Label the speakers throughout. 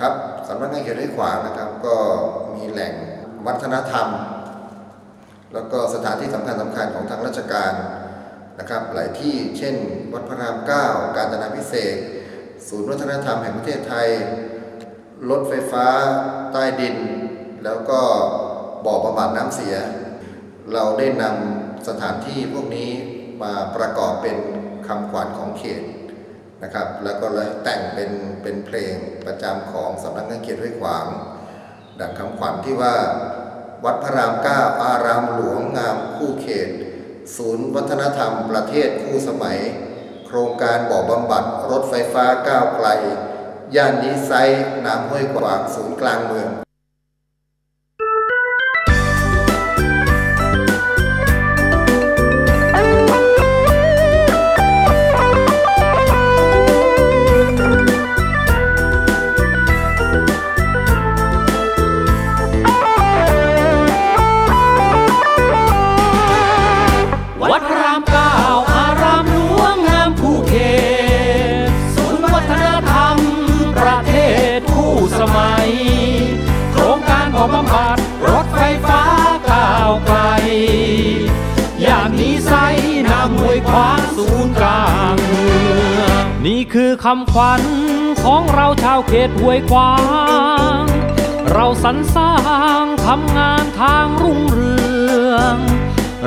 Speaker 1: ครับสำนักงานเขตห้วยขวางนะครับ ก็มีแหล่งวัฒนธรรม แล้วก็สถานที่สำคัญสำคัญของทางราชการนะครับ หลายที่เช่น วัดพระรามเก้าการจนาพิเศษศูนย์วัฒนธรรมแห่งประเทศไทย รถไฟฟ้าใต้ดิน แล้วก็บ่อบำบัดน้ำเสีย เราได้นำสถานที่พวกนี้มาประกอบเป็นคำขวัญของเขต นะครับ แล้วก็เลยแต่งเป็นเป็นเพลงประจำของสำนักงานเขตห้วยขวาง ดังคำขวัญที่ว่า วัดพระรามเก้าอารามหลวงงามคู่เขต ศูนย์วัฒนธรรมประเทศคู่สมัย โครงการบ่อบำบัดรถไฟฟ้าก้าวไกล ย่านนี้ไซน้ำห้วยขวางศูนย์กลางเมือง
Speaker 2: วัดพระรามเก้าอารามหลวงงามคู่เขตศูนย์วัฒนธรรม ประเทศคู่สมัย โครงการบ่อบำบัดรถไฟฟ้าก้าวไกล อย่างนี้ไซน้ำห้วยขวางศูนย์กลางเมืองนี่คือคำขวัญของเราชาวเขตห้วยขวาง เราสรรสร้างทำงานทางรุ่งเรือง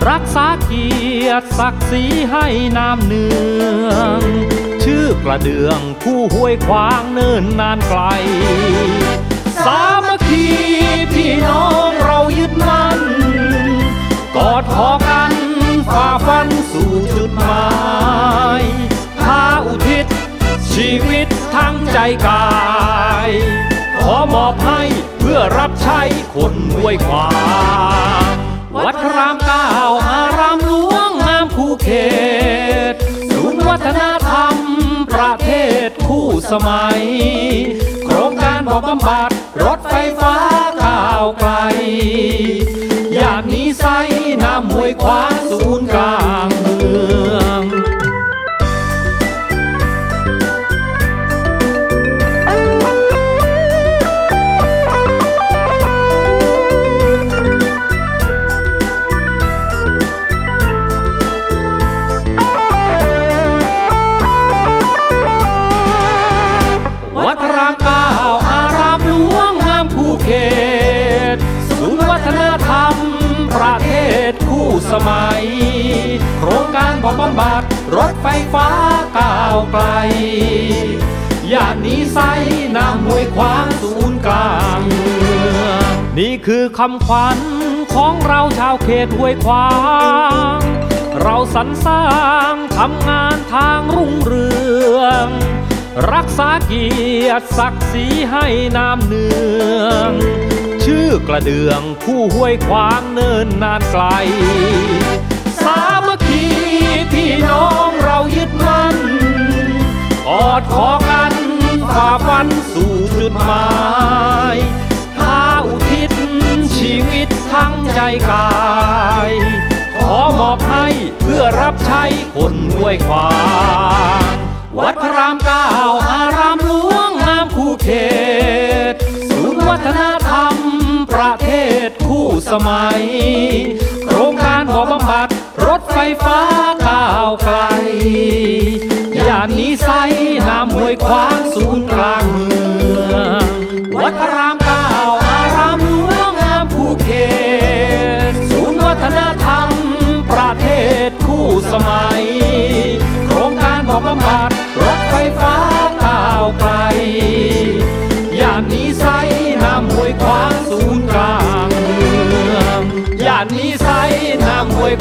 Speaker 2: รักษาเกียรติศักดิ์ศรีให้น้ำเนือง ชื่อกระเดืองผู้ห้วยขวางเนิ่นนานไกล สามัคคีพี่น้องเรายึดมั่น กอดคอกันฝ่าฟันสู่จุดหมายพาอุทิศ ชีวิตทั้งใจกาย ขอมอบให้เพื่อรับใช้คนห้วยขวางวัดรามกามคู่เขตศูนย์วัฒนธรรม ประเทศคู่สมัย โครงการบ่อบำบัดรถไฟฟ้าก้าวไกล อย่างนี้ไซน้ำห้วยควางศูนย์กลาง เทศคู่สมัย โครงการบอบำบัดรถไฟฟ้าก้าวไกลย่านนี้ไซน้ำห้วยขวางศูนย์กลางเมืองนี่คือคำขวัญของเราชาวเขตห้วยขวาง เราสรรสร้างทำงานทางรุ่งเรือง รักษาเกียรติศักดิ์ศรีให้น้ำเนือง ชื่อกระเดืองผู้ห้วยขวางเนินนานไกล สามัคคีพี่น้องเรายึดมั่นกอดคอกันฝ่าฟันสู่จุดหมายพาอุทิศชีวิตทั้งใจกายขอมอบให้เพื่อรับใช้คนห้วยขวางวัดพระรามเก้าอารามหลวงงามคู่เขตศูนย์วัฒนธรรมประ สมัย โครงการบอบำบัดรถไฟฟ้าก้าวไกลย่านนี้ไซน้ำห้วยขวางศูนย์กลางเมืองวัดพระรามเก้าอารามหลวงงามคู่เขตศูนย์วัฒนธรรม ประเทศคู่สมัย โครงการบอบำบัดรถไฟฟ้าก้าวไกลย่านนี้ไซน้ำห้วยขวางศูนย์กลาง Ngồi